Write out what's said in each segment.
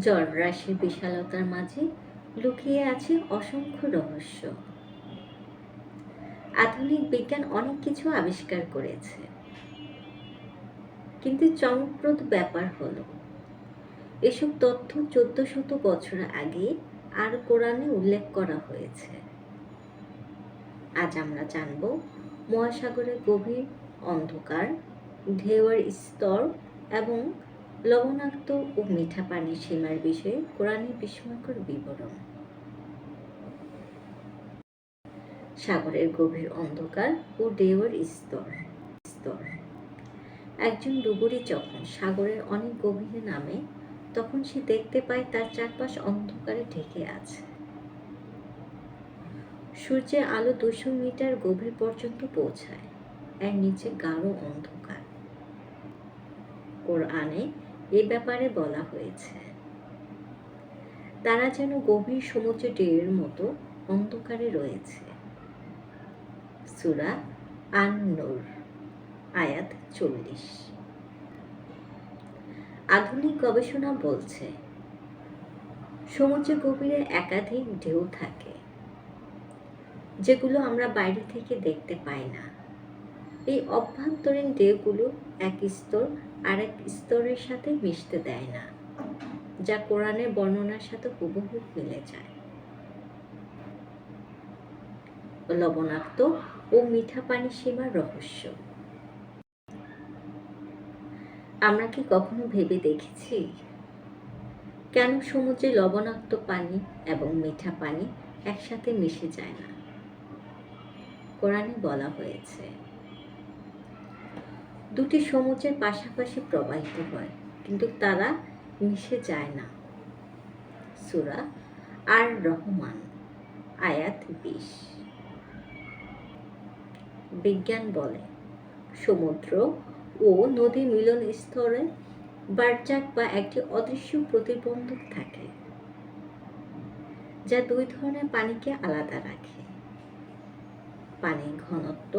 জলরাশির বিশালতার মাঝে লুকিয়ে আছে অসংখ্য রহস্য। আধুনিক বিজ্ঞান অনেক কিছু আবিষ্কার করেছে। কিন্তু চমকপ্রদ ব্যাপার হলো, এসব তথ্য চোদ্দ শত বছর আগে আর কোরআনে উল্লেখ করা হয়েছে। আজ আমরা জানব, মহাসাগরের গভীর অন্ধকার, ঢেউয়ের স্তর এবং লবণাক্ত ও মিঠা পানির সীমার বিষয়ে কোরআনের বিস্ময়কর বিবরণ। সাগরের গভীর অন্ধকার ও ঢেউয়ের স্তর স্তর। একজন ডুবুরি যখন সাগরের অনেক গভীরে নামে, তখন সে দেখতে পায় তার চারপাশ অন্ধকারে ঢেকে আছে। সূর্যের আলো দুশো মিটার গভীর পর্যন্ত পৌঁছায়। এর নিচে গাঢ় অন্ধকার। কোরআনে এ ব্যাপারে বলা হয়েছে। তারা যেন গভীর সমুদ্রের ঢেউয়ের মতো অন্ধকারে রয়েছে। সুরা আন নূর আয়াত চল্লিশ। আধুনিক গবেষণা বলছে সমুদ্রের গভীরে একাধিক ঢেউ থাকে, যেগুলো আমরা বাইরে থেকে দেখতে পাই না। এই অভ্যন্তরীণ ঢেউগুলো এক স্তর আরেক স্তরের সাথে মিশতে দেয় না, যা কোরআনের বর্ণনার সাথে হুবহু মিলে যায়। লবণাক্ত ও মিঠা পানি সীমার রহস্য। আমরা কি কখনো ভেবে দেখেছি? কেন সমুদ্রে লবণাক্ত পানি এবং মিঠা পানি একসাথে মিশে যায় না? কোরআনে বলা হয়েছে দুটি সমুদ্রের পাশাপাশি প্রবাহিত হয়, কিন্তু তারা মিশে যায় না। সুরা আর রহমান আয়াত বিশ। বিজ্ঞান বলে, সমুদ্র ও নদী মিলন স্তরে বারজাক বা একটি অদৃশ্য প্রতিবন্ধক থাকে, যা দুই ধরনের পানিকে আলাদা রাখে। পানির ঘনত্ব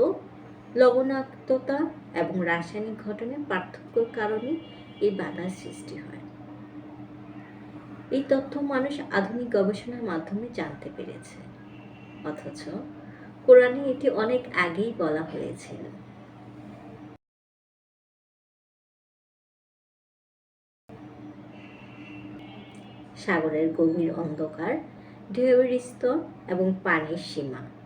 লবণাক্ততা এবং রাসায়নিক ঘটনার পার্থক্যের কারণে এই বাধার সৃষ্টি হয়। এই তথ্য মানুষ আধুনিক গবেষণার মাধ্যমে জানতে পেরেছে। অথচ কোরআনে এটি অনেক আগেই বলা হয়েছিল। সাগরের গভীর অন্ধকার, ঢেউয়ের স্তর এবং পানির সীমা।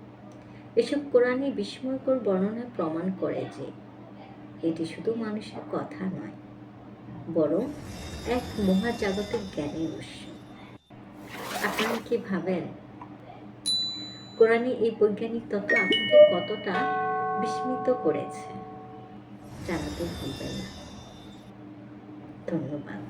এসব কোরআনে বিস্ময়কর বর্ণনা প্রমাণ করে যে এটি শুধু মানুষের কথা নয়, বরং এক মহাজাগতিক জ্ঞানের উৎস। আপনারা কি ভাবেন? কোরআনে এই বৈজ্ঞানিক তত্ত্ব আপনাকে কতটা বিস্মিত করেছে? জানাতে ভুলবেন না। ধন্যবাদ।